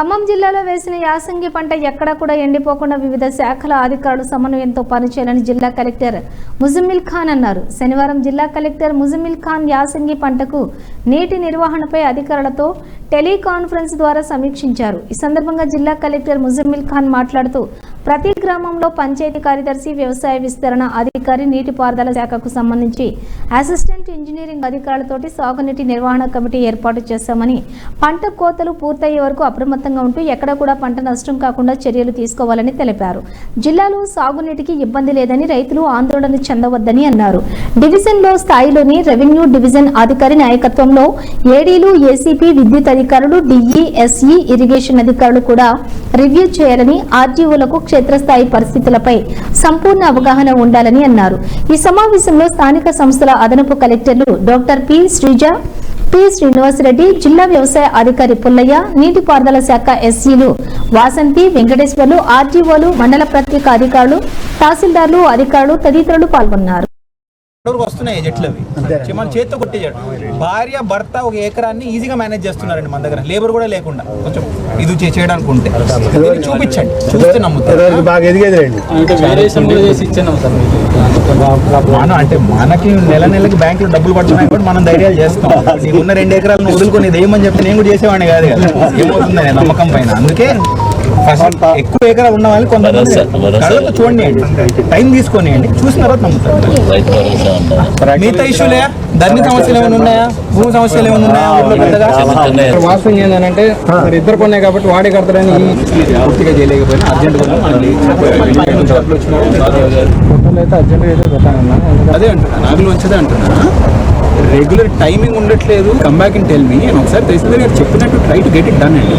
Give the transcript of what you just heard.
ఖమ్మం జిల్లాలో వేసిన యాసంగి పంట ఎక్కడా కూడా ఎండిపోకుండా వివిధ శాఖల అధికారులు సమన్వయంతో పనిచేయాలని జిల్లా కలెక్టర్ ముజమ్మిల్ ఖాన్ అన్నారు. శనివారం జిల్లా కలెక్టర్ ముజమ్మిల్ ఖాన్ యాసంగి పంటకు నీటి నిర్వహణపై అధికారులతో టెలికాన్ఫరెన్స్ ద్వారా సమీక్షించారు. ఈ సందర్భంగా జిల్లా కలెక్టర్ ముజమ్మిల్ ఖాన్ మాట్లాడుతూ ప్రతి గ్రామంలో పంచాయతీ కార్యదర్శి వ్యవసాయ విస్తరణ అధికారి నీటిపారుదల శాఖకు సంబంధించి అసిస్టెంట్ ఇంజనీరింగ్ అధికారులతోటి సాగునీటి నిర్వహణ కమిటీ ఏర్పాటు చేశామని పంట కోతలు పూర్తయ్యే వరకు అప్రమత్తంగా ఉంటూ ఎక్కడ కూడా పంట నష్టం కాకుండా చర్యలు తీసుకోవాలని తెలిపారు. జిల్లాలో సాగునీటికి ఇబ్బంది లేదని రైతులు ఆందోళన చెందవద్దని అన్నారు. డివిజన్లో స్థాయిలోని రెవెన్యూ డివిజన్ అధికారి నాయకత్వంలో ఏడీలు ఏసీపీ విద్యుత్ అధికారులు డిఈ ఎస్ఈ ఇరిగేషన్ అధికారులు కూడా రివ్యూ చేయాలని ఆర్టీఓలకు క్షేత్రస్థాయి పరిస్థితులపై సంపూర్ణ అవగాహన ఉండాలని అన్నారు. ఈ సమావేశంలో స్థానిక సంస్థల అదనపు కలెక్టర్లు doctor P. Sreeja P. Srinivasa Reddy జిల్లా వ్యవసాయ అధికారి పుల్లయ్య నీటిపారుదల శాఖ ఎస్సీలు వాసంతి వెంకటేశ్వర్లు ఆర్టీఓలు మండల ప్రత్యేక అధికారులు తహసీల్దార్లు అధికారులు తదితరులు పాల్గొన్నారు. వరకు వస్తున్నాయి చెట్లు అవి? మన చేతితో కొట్టేసాడు భార్య భర్త ఒక ఎకరాన్ని ఈజీగా మేనేజ్ చేస్తున్నారండి మన దగ్గర. లేబర్ కూడా లేకుండా. కొంచెం ఇది చేయడానికి ఉంటే చూపించండి. చూస్తే నమ్ముతారు. బాగా మనం అంటే మనకి నెల నెలకి బ్యాంకులో డబ్బులు పడుతున్నాయి కూడా మనం ధైర్యాలు చేస్తాం నీకున్న రెండు ఎకరాలను వదులుకొని ఇది ఏమని చెప్తే నేను కూడా చేసేవాడిని కాదు కదా. ఏమవుతుంది అనే నమ్మకం పైన. అందుకే ఫస్ట్ ఎక్కువ ఎకరాలు ఉన్న వాళ్ళు కొంతమంది కళ్ళతో చూడండి టైం తీసుకోనియండి. చూసిన తర్వాత నమ్ముతారు. మిగతా ఇష్యూలే? ధరణి సమస్యలు ఏమైనా ఉన్నాయా? భూమి సమస్యలు ఏమైనా ఉన్నాయా? వాస్తవం ఏంటంటే మరి ఇద్దరు కొన్నాయి కాబట్టి వాడే కడతాడని ఈ పూర్తిగా చేయలేకపోయినా అర్జెంట్ అయితే అర్జెంట్ అయితే పెట్టానన్నా. అదే అంటున్నా. నాగులు వచ్చేదే అంటున్నా. రెగ్యులర్ టైమింగ్ ఉండట్లేదు. Come back in tell me నేను ఒకసారి తెలిసిందే చెప్పినట్టు try to get it done అండి.